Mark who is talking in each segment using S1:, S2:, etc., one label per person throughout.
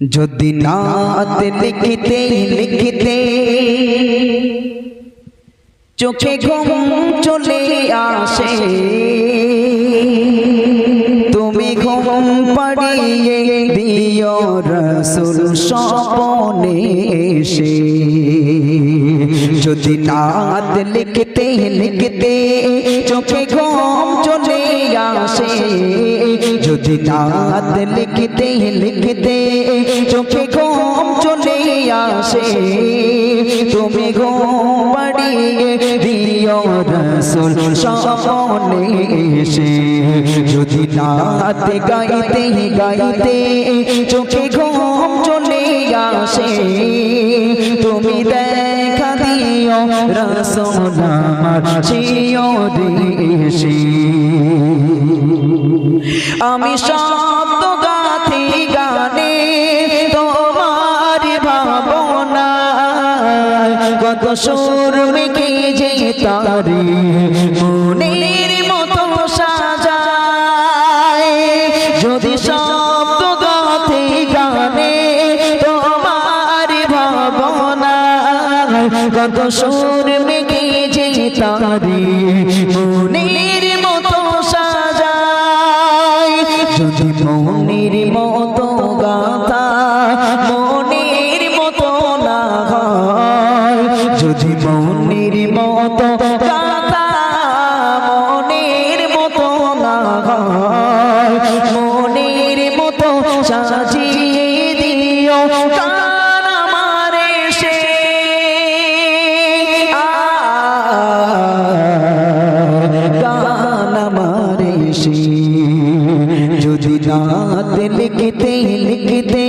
S1: যদি নাত লিখতে লিখতে চোখে ঘুম চলে আসে, তুমি ঘুম পাড়িয়ে দিও রসুল স্বপনে এসে। যদি নাত লিখতে লিখতে চোখে ঘুম চলে আসে, যদি নাত লিখতে লিখতে দিও রসুল এসে যদি গাইতে গাইতে চোখে ঘুম চলে আসে, তুমি দেখা দিও রসুল আমার শিওরে আমি শব্দ কত সুর মেঘে যে তারে মনের মতো সাজায়। যদি শব্দ গাথি গানে তোমার ভাবনা কত সুর মেঘে যে তারে মনের মতো সাজায়। যদি মনের মতো গাথা যদি মনের মতো গাথা মনের মতো না মনের মতো সে সে লিখতে লিখতে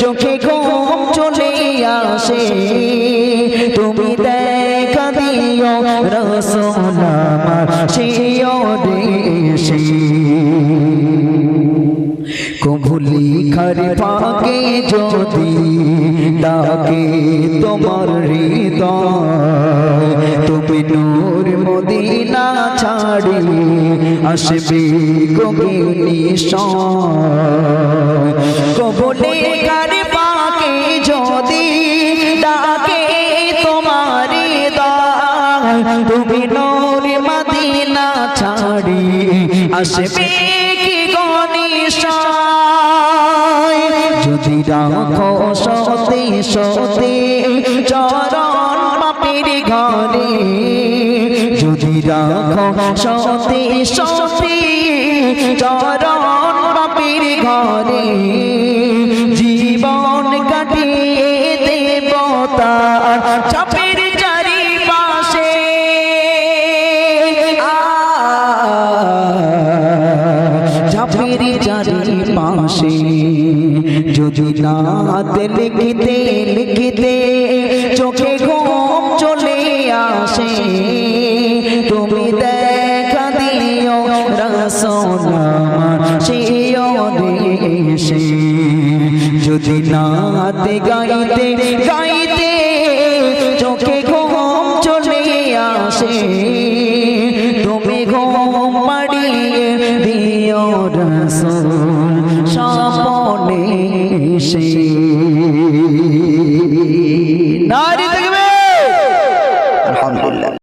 S1: চোখে ঘুম চলে আসে রসোল আমার কবুলি খার যদি তোমার তুমি নূর মদিনা ছাড়ি আসবে গগিনী কবুলি খার ছাড়ি আসবে কি গনিশায় যদি রাখো সতে সতে, চরণ বাপের ঘরে। যদি রাখো সতে সতে, চরণ বাপের ঘরে। জীবন কাটিয়ে দেবতার চাপের যদি নাত লিখতে লিখতে চোখে ঘুম চলে আসে। তুমি দেখা দিও রসোল আমার শিওরে যদি নাত গাইতে গাইতে চোখে ঘুম চলে আসে, তুমি ঘুম মাড়িয়ে দিও রসুল স্বপনে সে